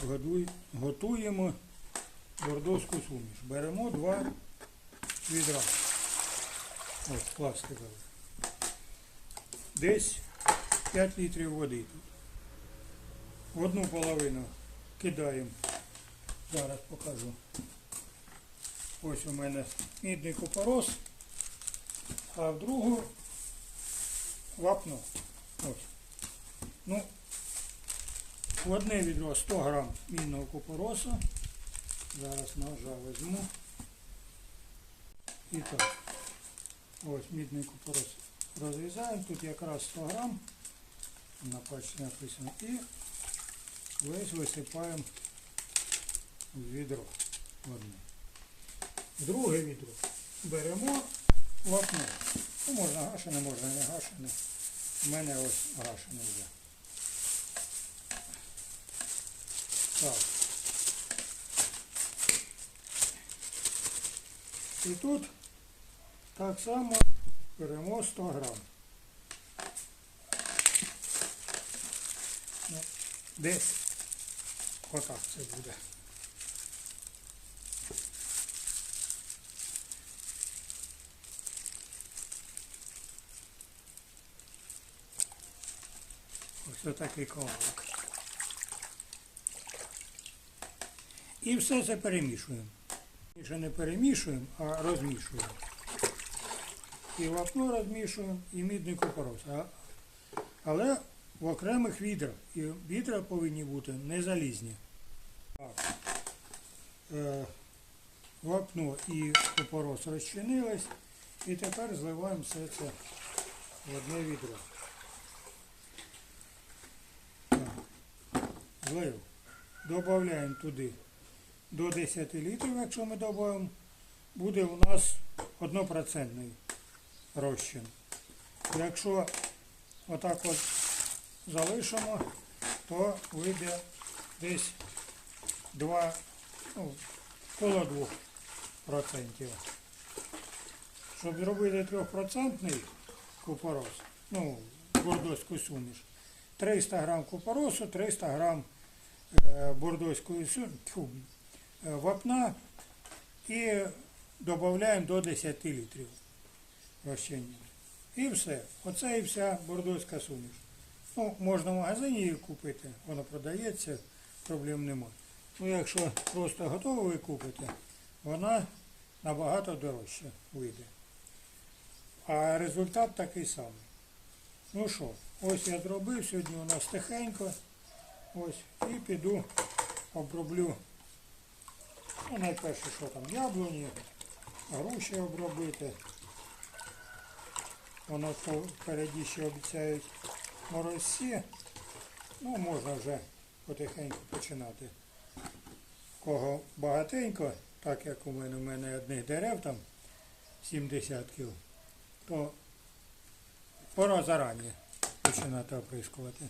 Так, готуємо бордовську суміш. Беремо два відра. Ось пластикові. Десь 5 літрів води тут. Одну половину кидаємо. Зараз покажу. Ось у мене мідний купорос, а в другу вапно. Ось. Ну, в одне відро 100 грам мідного купороса. Зараз ножа візьму. І так. Ось мідний купорос розрізаємо. Тут якраз 100 грам. На пачці написано. І весь висипаємо в відро. Одне. Друге відро беремо вапно. Ну, можна гашене, можна не гашене. У мене ось гашене вже. Так. І тут так само беремо 100 грам. Ну, десь отак це буде. Ось отакий коврик. І все це перемішуємо. Більше не перемішуємо, а розмішуємо. І вапно розмішуємо, і мідний купорос. Але в окремих відрах. І відра повинні бути не залізні. Так. Е, вапно і купорос розчинились. І тепер зливаємо все це в одне відро. Так. Злив. Додаємо туди до 10 літрів, якщо ми додаємо, буде у нас 1% розчин. Якщо отак от залишимо, то вийде десь 2, ну, коло 2%. Щоб зробити 3% купорос, ну, бордоську суміш, 300 грам купоросу, 300 грам е, бордоської суміші, вапна і додаємо до 10 літрів розчинення. І все. Оце і вся бордоська суміш. Ну, можна в магазині її купити, вона продається, проблем немає. Ну, якщо просто готову ви купите, вона набагато дорожче вийде. А результат такий самий. Ну що, ось я зробив, сьогодні у нас тихенько. Ось, і піду оброблю. Ну, найперше, що там, яблуні, груші обробити. Воно впереді ще обіцяють морозці. Ну, можна вже потихеньку починати. Кого багатенько, так як у мене, у мене одних дерев там 70 то пора зарані починати оприскувати.